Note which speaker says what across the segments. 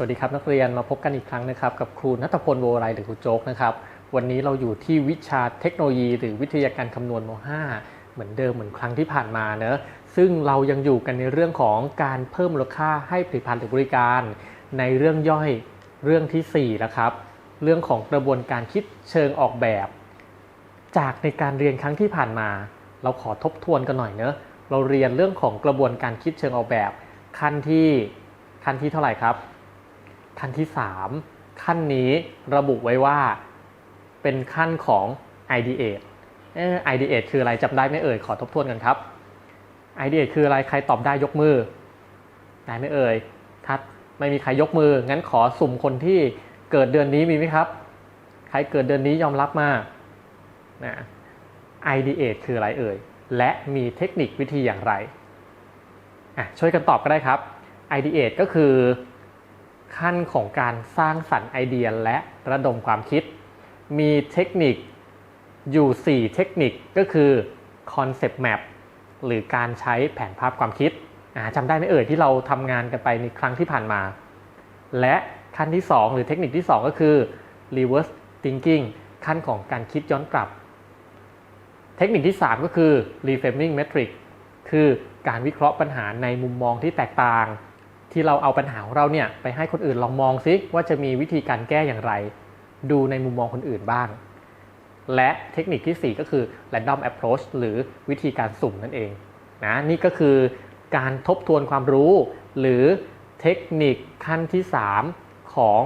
Speaker 1: สวัสดีครับนักเรียนมาพบกันอีกครั้งนะครับกับครูนัทพลโวไรหรือครูโจ๊กนะครับวันนี้เราอยู่ที่วิชาเทคโนโลยี หรือวิทยาการคำนวณม .5 เหมือนเดิมเหมือนครั้งที่ผ่านมาเนอะซึ่งเรายังอยู่กันในเรื่องของการเพิ่มมูลค่าให้ผลิตภัณฑ์หรือบริการ ในเรื่องย่อยเรื่องทีสี่4แล้วครับเรื่องของกระบวนการคิดเชิงออกแบบ จากในการเรียนครั้งที่ผ่านมา เราขอทบทวนกันหน่อยเนอะเราเรียนเรื่องของกระบวนการคิดเชิงออกแบบ ขั้นที่ขั้นที่เท่าไหร่ครับ ขั้นที่ 3 ขั้นนี้ระบุไว้ว่าเป็นขั้นของ ideate เออ ideate คืออะไรจำได้ไหมเอ่ย ขอทบทวนกันครับ ideate คืออะไรใครตอบได้ยกมือ ได้ไหมเอ่ยถ้าไม่มีใครยกมือ งั้นขอสุ่มคนที่เกิดเดือนนี้มีไหมครับ ใครเกิดเดือนนี้ยอมรับมานะ ideate คืออะไรเอ่ย และมีเทคนิควิธีอย่างไรอะช่วยกันตอบก็ได้ครับ ideate ก็คือ ขั้นของการสร้างสรรค์ไอเดียและระดมความคิด มีเทคนิคอยู่ 4 เทคนิคก็คือ Concept Map หรือการใช้แผนภาพความคิดจำได้ไหมเอ่ยที่เราทำงานกันไปในครั้งที่ผ่านมา และขั้นที่ 2 หรือเทคนิคที่ 2 ก็คือ Reverse Thinking ขั้นของการคิดย้อนกลับ เทคนิคที่ 3 ก็คือ Reframing Metric คือการวิเคราะห์ปัญหาในมุมมองที่แตกต่าง ที่เราเอาปัญหาของเราเนี่ยไปให้คนอื่นลองมองซิว่าจะมีวิธีการแก้อย่างไร ดูในมุมมองคนอื่นบ้าง และเทคนิคที่ 4 ก็คือ random approach หรือวิธีการสุ่มนั่นเองนะนี่ก็คือการทบทวนความรู้ หรือเทคนิคขั้นที่ 3 ของ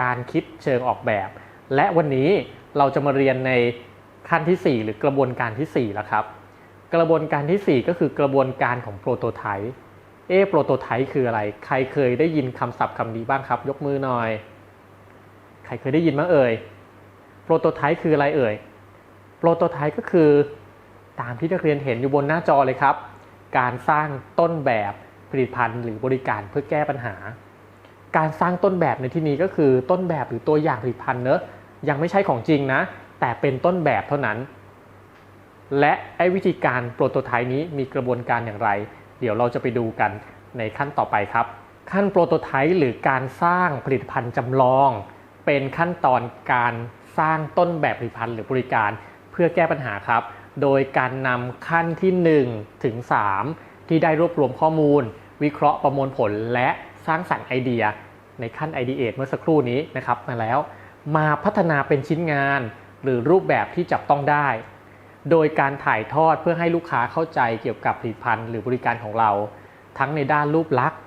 Speaker 1: การคิดเชิงออกแบบ และวันนี้เราจะมาเรียนในขั้นที่ 4 หรือกระบวนการที่4แล้วครับ กระบวนการทีสี่4 ก็คือกระบวนการของโปรโตไทป์ เอโปรโตไทป์คืออะไร ใครเคยได้ยินคำศัพท์คำนี้บ้างครับ ยกมือหน่อย ใครเคยได้ยินมั้งเอ่ย โปรโตไทป์คืออะไรเอ่ย โปรโตไทป์ก็คือตามที่นักเรียนเห็นอยู่บนหน้าจอเลยครับ การสร้างต้นแบบผลิตภัณฑ์หรือบริการเพื่อแก้ปัญหา การสร้างต้นแบบในที่นี้ก็คือต้นแบบหรือตัวอย่างผลิตภัณฑ์เนอะยังไม่ใช่ของจริงนะ แต่เป็นต้นแบบเท่านั้น และไอ้วิธีการโปรโตไทป์นี้มีกระบวนการอย่างไร เดี๋ยวเราจะไปดูกันในขั้นต่อไปครับ ขั้นโปรโตไทป์หรือการสร้างผลิตภัณฑ์จำลอง เป็นขั้นตอนการสร้างต้นแบบผลิตภัณฑ์หรือบริการเพื่อแก้ปัญหาครับ โดยการนำขั้นที่ 1 ถึง 3 ที่ได้รวบรวมข้อมูล วิเคราะห์ประมวลผลและสร้างสรรค์ไอเดีย ในขั้น ideate เมื่อสักครู่นี้นะครับมาแล้ว มาพัฒนาเป็นชิ้นงาน หรือรูปแบบที่จับต้องได้ โดยการถ่ายทอดเพื่อให้ลูกค้าเข้าใจเกี่ยวกับผลิตภัณฑ์หรือบริการของเรา ทั้งในด้านรูปลักษณ์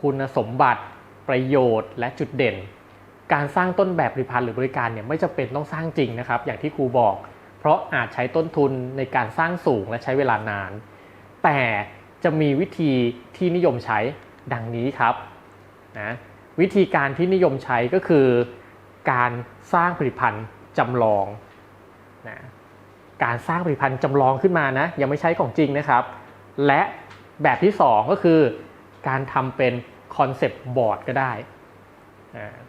Speaker 1: คุณสมบัติ ประโยชน์ และจุดเด่น การสร้างต้นแบบผลิตภัณฑ์หรือบริการเนี่ยไม่จำเป็นต้องสร้างจริงนะครับ อย่างที่ครูบอก เพราะอาจใช้ต้นทุนในการสร้างสูงและใช้เวลานาน แต่จะมีวิธีที่นิยมใช้ดังนี้ครับนะวิธีการที่นิยมใช้ก็คือ การสร้างผลิตภัณฑ์จำลองนะ การสร้างผลิตภัณฑ์จำลองขึ้นมานะยังไม่ใช้ของจริงนะครับ และแบบที่ 2 ก็คือ การทำเป็นคอนเซปต์บอร์ดก็ได้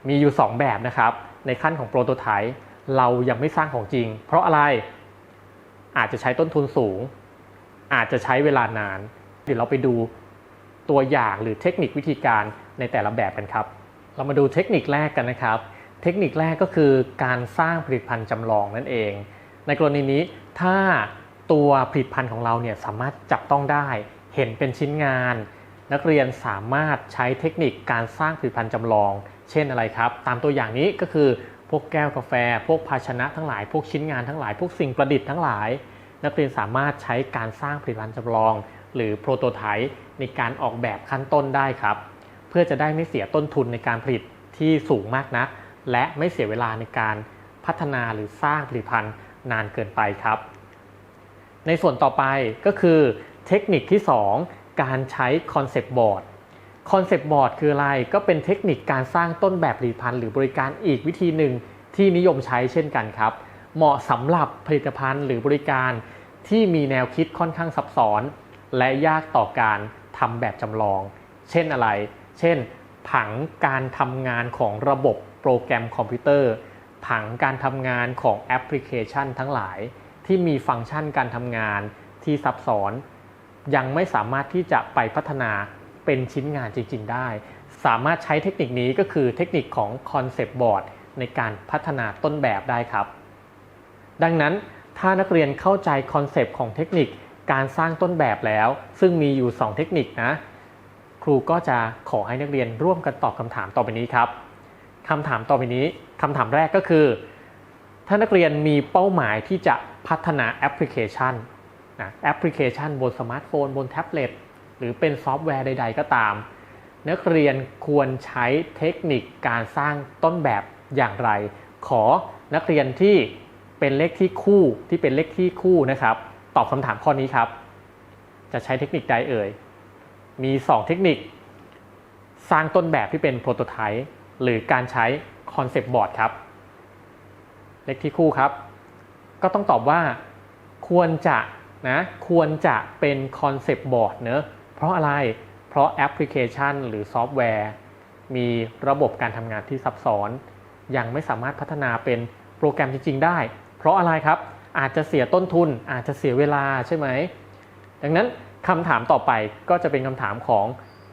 Speaker 1: มีอยู่ 2 แบบนะครับ ในขั้นของโปรโตไทป์เรายังไม่สร้างของจริง เพราะอะไรอาจจะใช้ต้นทุนสูง อาจจะใช้เวลานาน เดี๋ยวเราไปดูตัวอย่างหรือเทคนิควิธีการในแต่ละแบบกันครับ เรามาดูเทคนิคแรกกันนะครับ เทคนิคแรกก็คือการสร้างผลิตภัณฑ์จำลองนั่นเอง ในกรณีนี้ถ้าตัวผลิตภัณฑ์ของเราเนี่ยสามารถจับต้องได้เห็นเป็นชิ้นงาน นักเรียนสามารถใช้เทคนิคการสร้างผลิตภัณฑ์จำลอง เช่นอะไรครับ ตามตัวอย่างนี้ก็คือพวกแก้วกาแฟ พวกภาชนะทั้งหลาย พวกชิ้นงานทั้งหลาย พวกสิ่งประดิษฐ์ทั้งหลาย นักเรียนสามารถใช้การสร้างผลิตภัณฑ์จำลอง หรือโปรโตไทป์ในการออกแบบขั้นต้นได้ครับ เพื่อจะได้ไม่เสียต้นทุนในการผลิตที่สูงมากนัก และไม่เสียเวลาในการพัฒนาหรือสร้างผลิตภัณฑ์ นานเกินไปครับ ในส่วนต่อไปก็คือเทคนิคที่ 2 การใช้คอนเซปต์บอร์ดคอนเซปต์บอร์ดคืออะไรก็เป็นเทคนิคการสร้างต้นแบบผลิตภัณฑ์หรือบริการอีกวิธีหนึ่งที่นิยมใช้เช่นกันครับ เหมาะสำหรับผลิตภัณฑ์หรือบริการที่มีแนวคิดค่อนข้างซับซ้อน และยากต่อการทำแบบจำลอง เช่นอะไร เช่น ผังการทำงานของระบบโปรแกรมคอมพิวเตอร์ ผังการทำงานของแอปพลิเคชันทั้งหลาย ที่มีฟังก์ชันการทำงานที่ซับซ้อน ยังไม่สามารถที่จะไปพัฒนาเป็นชิ้นงานจริง ๆ ได้ สามารถใช้เทคนิคนี้ก็คือเทคนิคของ Concept Board ในการพัฒนาต้นแบบได้ครับ ดังนั้นถ้านักเรียนเข้าใจคอนเซปต์ของเทคนิคการสร้างต้นแบบแล้ว ซึ่งมีอยู่ 2 เทคนิคนะ ครูก็จะขอให้นักเรียนร่วมกันตอบคำถามต่อไปนี้ครับคำถามต่อไปนี้ คำถามแรกก็คือ ถ้านักเรียนมีเป้าหมายที่จะพัฒนาแอปพลิเคชันนะแอปพลิเคชันบนสมาร์ทโฟน บนแท็บเล็ตหรือเป็นซอฟต์แวร์ใด ๆ ก็ตาม นักเรียนควรใช้เทคนิคการสร้างต้นแบบอย่างไร ขอนักเรียนที่เป็นเลขที่คู่ที่เป็นเลขที่คู่นะครับ ตอบคำถามข้อนี้ครับ จะใช้เทคนิคใดเอ่ย มี 2 เทคนิค สร้างต้นแบบที่เป็นโปรโตไทป์หรือการใช้ คอนเซปต์บอร์ดครับ เลขที่คู่ครับ ก็ต้องตอบว่าควรจะนะควรจะเป็นคอนเซปต์บอร์ดเนอะเพราะอะไรเพราะแอปพลิเคชันหรือซอฟต์แวร์ มีระบบการทำงานที่ซับซ้อน ยังไม่สามารถพัฒนาเป็นโปรแกรมจริง ๆ ได้ เพราะอะไรครับอาจจะเสียต้นทุน อาจจะเสียเวลาใช่ไหม ดังนั้นคำถามต่อไปก็จะเป็นคำถามของ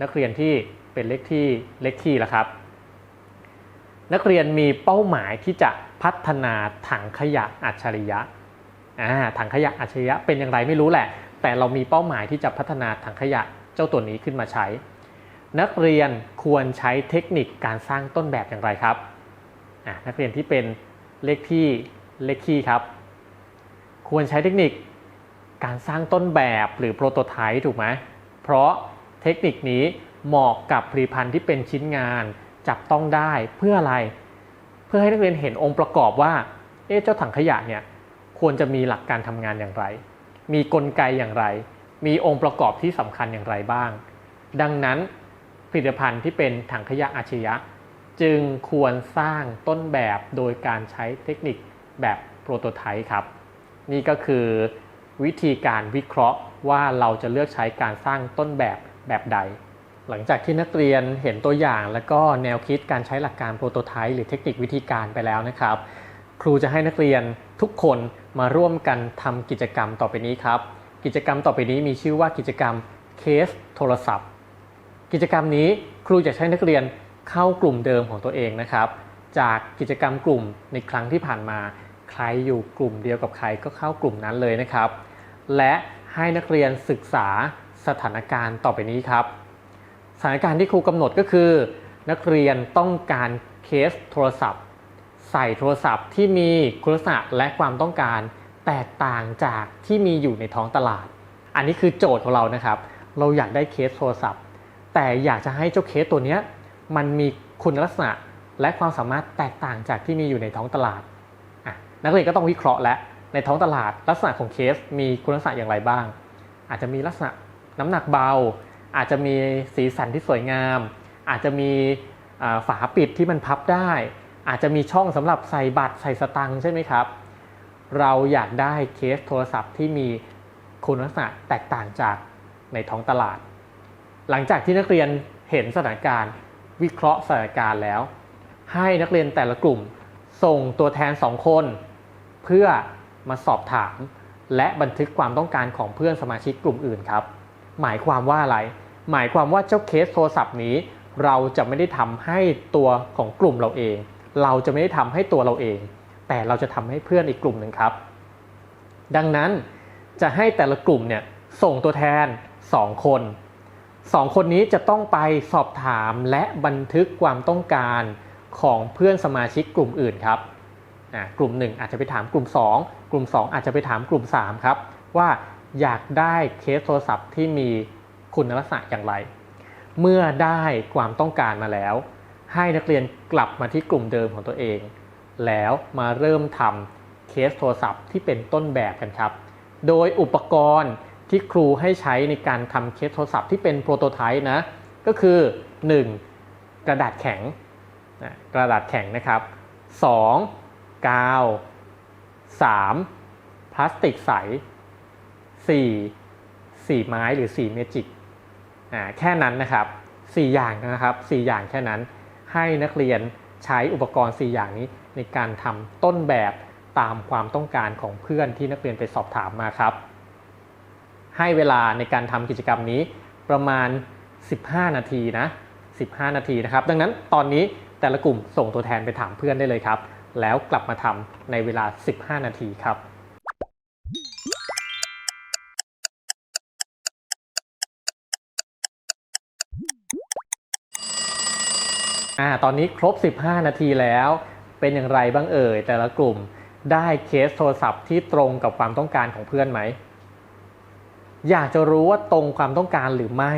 Speaker 1: นักเรียนที่เป็นเลขที่เลขที่ละครับ นักเรียนมีเป้าหมายที่จะพัฒนาถังขยะอัจฉริยะอ่าถังขยะอัจฉริยะเป็นอย่างไรไม่รู้แหละ แต่เรามีเป้าหมายที่จะพัฒนาถังขยะเจ้าตัวนี้ขึ้นมาใช้ นักเรียนควรใช้เทคนิคการสร้างต้นแบบอย่างไรครับอ่านักเรียนที่เป็นเลขที่เลขที่ครับ ควรใช้เทคนิคการสร้างต้นแบบหรือโปรโตไทป์ถูกไหมเพราะเทคนิคนี้เหมาะกับผลิตภัณฑ์ที่เป็นชิ้นงาน จับต้องได้เพื่ออะไร เพื่อให้นักเรียนเห็นองค์ประกอบว่า เอ๊ะเจ้าถังขยะเนี่ยควรจะมีหลักการทำงานอย่างไร มีกลไกอย่างไร มีองค์ประกอบที่สำคัญอย่างไรบ้าง ดังนั้นผลิตภัณฑ์ที่เป็นถังขยะอาชญะจึงควรสร้างต้นแบบโดยการใช้เทคนิคแบบโปรโตไทป์ครับ นี่ก็คือวิธีการวิเคราะห์ว่าเราจะเลือกใช้การสร้างต้นแบบแบบใด หลังจากที่นักเรียนเห็นตัวอย่างและก็แนวคิดการใช้หลักการโปรโตไทป์หรือเทคนิควิธีการไปแล้วนะครับ ครูจะให้นักเรียนทุกคนมาร่วมกันทำกิจกรรมต่อไปนี้ครับ กิจกรรมต่อไปนี้มีชื่อว่ากิจกรรมเคสโทรศัพท์ กิจกรรมนี้ครูจะใช้นักเรียนเข้ากลุ่มเดิมของตัวเองนะครับ จากกิจกรรมกลุ่มในครั้งที่ผ่านมา ใครอยู่กลุ่มเดียวกับใครก็เข้ากลุ่มนั้นเลยนะครับ และให้นักเรียนศึกษาสถานการณ์ต่อไปนี้ครับ ถานการณ์ที่ครูกำหนดก็คือ นักเรียนต้องการเคสโทรศัพท์ ใส่โทรศัพท์ที่มีคุณลักษณะและความต้องการ แตกต่างจากที่มีอยู่ในท้องตลาด อันนี้คือโจทย์ของเรานะครับ เราอยากได้เคสโทรศัพท์ แต่อยากจะให้เจ้าเคสตัวนี้มันมีคุณลักษณะและความสามารถแตกต่างจากที่มีอยู่ในท้องตลาด นักเรียนก็ต้องวิเคราะห์และในท้องตลาดลักษณะของเคสมีคุณลักษณะอย่างไรบ้าง อาจจะมีลักษณะน้ำหนักเบา อาจจะมีสีสันที่สวยงาม อาจจะมีฝาปิดที่มันพับได้ อาจจะมีช่องสำหรับใส่บัตรใส่สตังค์ใช่ไหมครับ เราอยากได้เคสโทรศัพท์ที่มีคุณลักษณะแตกต่างจากในท้องตลาด หลังจากที่นักเรียนเห็นสถานการณ์ วิเคราะห์สถานการณ์แล้ว ให้นักเรียนแต่ละกลุ่มส่งตัวแทน 2 คน เพื่อมาสอบถาม และบันทึกความต้องการของเพื่อนสมาชิกกลุ่มอื่นครับ หมายความว่าอะไร หมายความว่าเจ้าเคสโทรศัพท์นี้ เราจะไม่ได้ทำให้ตัวของกลุ่มเราเอง เราจะไม่ได้ทำให้ตัวเราเอง แต่เราจะทำให้เพื่อนอีกกลุ่มหนึ่งครับ ดังนั้นจะให้แต่ละกลุ่มเนี่ยส่งตัวแทน 2 คนสองคนนี้จะต้องไปสอบถามและบันทึกความต้องการของเพื่อนสมาชิกกลุ่มอื่นครับกลุ่ม 1 อาจจะไปถามกลุ่ม 2 กลุ่ม 2 อาจจะไปถามกลุ่ม 3 ครับ ว่าอยากได้เคสโทรศัพท์ที่มี คุณลักษณะอย่างไร เมื่อได้ความต้องการมาแล้ว ให้นักเรียนกลับมาที่กลุ่มเดิมของตัวเอง แล้วมาเริ่มทำเคสโทรศัพท์ที่เป็นต้นแบบกันครับ โดยอุปกรณ์ที่ครูให้ใช้ในการทำเคสโทรศัพท์ที่เป็นโปรโตไทป์นะ ก็คือ 1. กระดาษแข็งกระดาษแข็งนะครับ 2. กาว 3. พลาสติกใส 4. สีไม้หรือสีเมจิก แค่นั้นนะครับ 4 อย่างนะครับ 4 อย่างแค่นั้น ให้นักเรียนใช้อุปกรณ์ 4 อย่างนี้ในการทำต้นแบบตามความต้องการของเพื่อนที่นักเรียนไปสอบถามมาครับ ให้เวลาในการทำกิจกรรมนี้ประมาณ 15 นาทีนะ 15 นาทีนะครับ ดังนั้นตอนนี้แต่ละกลุ่มส่งตัวแทนไปถามเพื่อนได้เลยครับ แล้วกลับมาทำในเวลา 15 นาทีครับ อ่าตอนนี้ครบ 15 นาทีแล้ว เป็นอย่างไรบ้างเอ่ย แต่ละกลุ่มได้เคสโทรศัพท์ที่ตรงกับความต้องการของเพื่อนไหม อยากจะรู้ว่าตรงความต้องการหรือไม่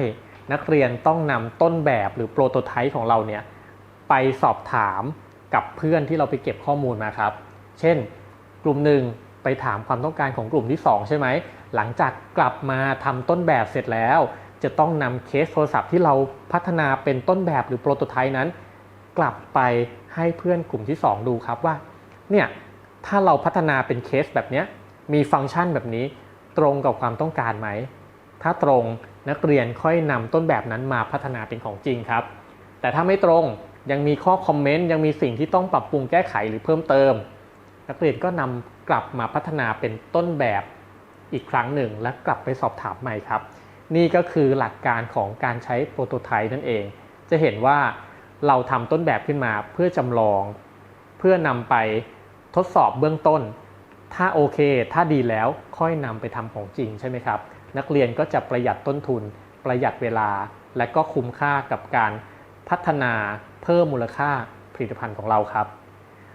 Speaker 1: นักเรียนต้องนำต้นแบบหรือโปรโตไทป์ของเราเนี่ยไปสอบถามกับเพื่อนที่เราไปเก็บข้อมูลมาครับ เช่น กลุ่มหนึ่งไปถามความต้องการของกลุ่มที่ 2 ใช่ไหม หลังจากกลับมาทำต้นแบบเสร็จแล้ว จะต้องนำเคสโทรศัพท์ที่เราพัฒนาเป็นต้นแบบหรือโปรโตไทป์นั้น กลับไปให้เพื่อนกลุ่มที่ 2 ดูครับว่าเนี่ยถ้าเราพัฒนาเป็นเคสแบบนี้มีฟังก์ชันแบบนี้ตรงกับความต้องการไหม ถ้าตรงนักเรียนค่อยนำต้นแบบนั้นมาพัฒนาเป็นของจริงครับ แต่ถ้าไม่ตรงยังมีข้อคอมเมนต์ยังมีสิ่งที่ต้องปรับปรุงแก้ไขหรือเพิ่มเติม นักเรียนก็นำกลับมาพัฒนาเป็นต้นแบบอีกครั้งหนึ่ง และกลับไปสอบถามใหม่ครับ นี่ก็คือหลักการของการใช้โปรโตไทป์นั่นเอง จะเห็นว่า เราทำต้นแบบขึ้นมาเพื่อจำลอง เพื่อนำไปทดสอบเบื้องต้น ถ้าโอเค ถ้าดีแล้วค่อยนำไปทำของจริงใช่ไหมครับ นักเรียนก็จะประหยัดต้นทุน ประหยัดเวลา และก็คุ้มค่ากับการพัฒนาเพิ่มมูลค่าผลิตภัณฑ์ของเราครับ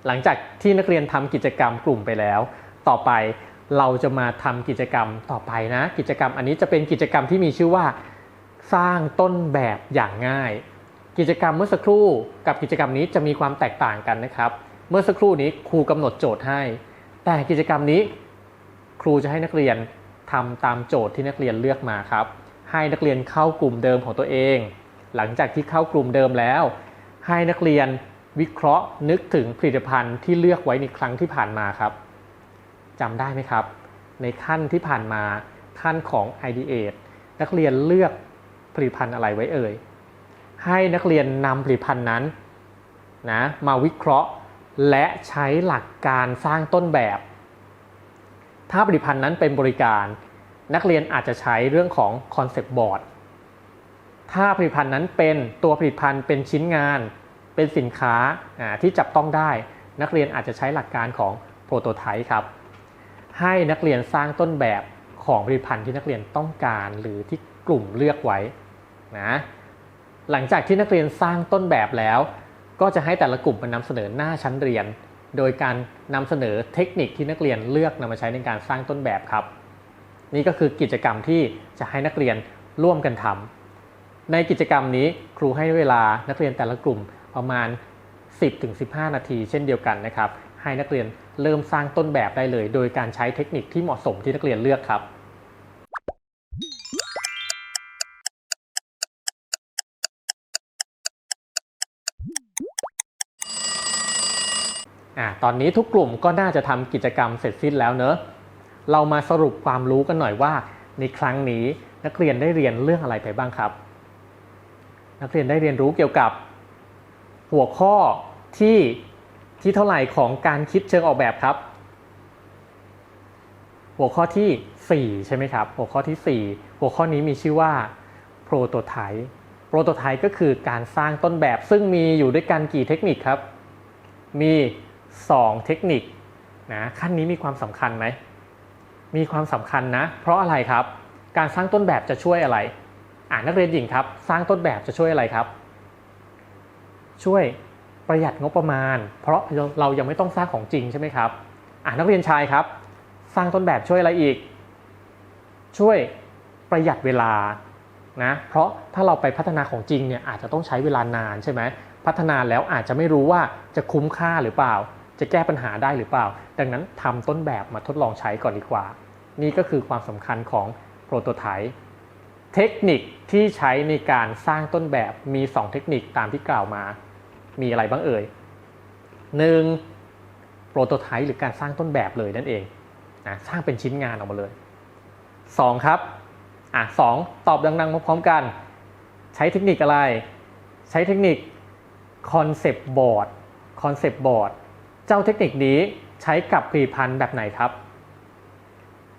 Speaker 1: หลังจากที่นักเรียนทำกิจกรรมกลุ่มไปแล้ว ต่อไปเราจะมาทำกิจกรรมต่อไปนะ กิจกรรมอันนี้จะเป็นกิจกรรมที่มีชื่อว่า สร้างต้นแบบอย่างง่าย กิจกรรมเมื่อสักครู่กับกิจกรรมนี้จะมีความแตกต่างกันนะครับ เมื่อสักครู่นี้ครูกำหนดโจทย์ให้ แต่กิจกรรมนี้ครูจะให้นักเรียนทำตามโจทย์ที่นักเรียนเลือกมาครับ ให้นักเรียนเข้ากลุ่มเดิมของตัวเอง หลังจากที่เข้ากลุ่มเดิมแล้ว ให้นักเรียนวิเคราะห์นึกถึงผลิตภัณฑ์ที่เลือกไว้ในครั้งที่ผ่านมาครับจำได้ไหมครับ ในขั้นที่ผ่านมาขั้นของ i d e a t นักเรียนเลือกผลิตภัณฑ์อะไรไว้เอ่ย ให้นักเรียนนำผลิตภัณฑ์นั้นนะมาวิเคราะห์และใช้หลักการสร้างต้นแบบ ถ้าผลิตภัณฑ์นั้นเป็นบริการ นักเรียนอาจจะใช้เรื่องของคอนเซปต์บอร์ดถ้าผลิตภัณฑ์นั้นเป็นตัวผลิตภัณฑ์เป็นชิ้นงาน เป็นสินค้าที่จับต้องได้ นักเรียนอาจจะใช้หลักการของโปรโตไทป์ครับ ให้นักเรียนสร้างต้นแบบของผลิตภัณฑ์ที่นักเรียนต้องการหรือที่กลุ่มเลือกไว้นะ หลังจากที่นักเรียนสร้างต้นแบบแล้ว ก็จะให้แต่ละกลุ่มมานำเสนอหน้าชั้นเรียน โดยการนำเสนอเทคนิคที่นักเรียนเลือกนำมาใช้ในการสร้างต้นแบบครับ นี่ก็คือกิจกรรมที่จะให้นักเรียนร่วมกันทำในกิจกรรมนี้ครูให้เวลานักเรียนแต่ละกลุ่มประมาณ 10-15 นาที เช่นเดียวกันนะครับให้นักเรียนเริ่มสร้างต้นแบบได้เลย โดยการใช้เทคนิคที่เหมาะสมที่นักเรียนเลือกครับ อะตอนนี้ทุกกลุ่มก็น่าจะทำกิจกรรมเสร็จสิ้นแล้วเนอะเรามาสรุปความรู้กันหน่อยว่า ในครั้งนี้นักเรียนได้เรียนเรื่องอะไรไปบ้างครับ นักเรียนได้เรียนรู้เกี่ยวกับหัวข้อที่ที่เท่าไหร่ของการคิดเชิงออกแบบครับ หัวข้อที่ 4 ใช่ไหมครับ หัวข้อที่ 4 หัวข้อนี้มีชื่อว่า prototype prototype ก็คือการสร้างต้นแบบซึ่งมีอยู่ด้วยกันกี่เทคนิคครับ มี 2 เทคนิคนะขั้นนี้มีความสำคัญไหมมีความสำคัญนะ เพราะอะไรครับ การสร้างต้นแบบจะช่วยอะไรอ่านักเรียนหญิงครับ สร้างต้นแบบจะช่วยอะไรครับ ช่วยประหยัดงบประมาณ เพราะเรายังไม่ต้องสร้างของจริงใช่ไหมครับอ่านนักเรียนชายครับ สร้างต้นแบบช่วยอะไรอีก ช่วยประหยัดเวลานะเพราะถ้าเราไปพัฒนาของจริงเนี่ยอาจจะต้องใช้เวลานานใช่ไหมพัฒนาแล้วอาจจะไม่รู้ว่าจะคุ้มค่าหรือเปล่า จะแก้ปัญหาได้หรือเปล่า ดังนั้นทำต้นแบบมาทดลองใช้ก่อนดีกว่า นี่ก็คือความสำคัญของโปรโตไทป์เทคนิคที่ใช้ในการสร้างต้นแบบมี 2 เทคนิคตามที่กล่าวมา มีอะไรบ้างเอ่ย 1. โปรโตไทป์หรือการสร้างต้นแบบเลยนั่นเองนะสร้างเป็นชิ้นงานออกมาเลย 2. ครับอะสองตอบดังๆพร้อมๆกัน ใช้เทคนิคอะไร ใช้เทคนิคคอนเซปต์บอร์ดคอนเซปต์บอร์ด เจ้าเทคนิคนี้ใช้กับผลิตภัณฑ์แบบไหนครับ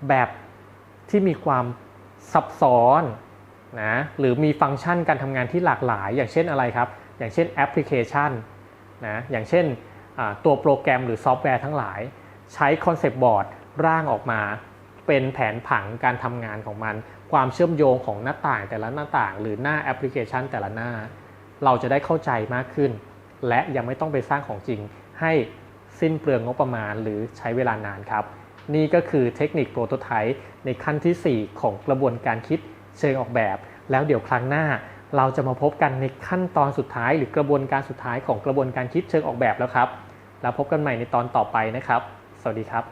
Speaker 1: แบบที่มีความซับซ้อนนะหรือมีฟังก์ชันการทำงานที่หลากหลาย อย่างเช่นอะไรครับ อย่างเช่นแอปพลิเคชันนะอย่างเช่นตัวโปรแกรมหรือซอฟต์แวร์ทั้งหลาย ใช้คอนเซปต์บอร์ดร่างออกมาเป็นแผนผังการทำงานของมัน ความเชื่อมโยงของหน้าต่างแต่ละหน้าต่าง หรือหน้าแอปพลิเคชันแต่ละหน้า เราจะได้เข้าใจมากขึ้น และยังไม่ต้องไปสร้างของจริงให้ สิ้นเปลืองงบประมาณหรือใช้เวลานานครับ นี่ก็คือเทคนิคโปรโตไทป์ในขั้นทีสี่ 4 ของกระบวนการคิดเชิงออกแบบ แล้วเดี๋ยวครั้งหน้าเราจะมาพบกันในขั้นตอนสุดท้ายหรือกระบวนการสุดท้ายของกระบวนการคิดเชิงออกแบบแล้วครับ แล้วพบกันใหม่ในตอนต่อไปนะครับ สวัสดีครับ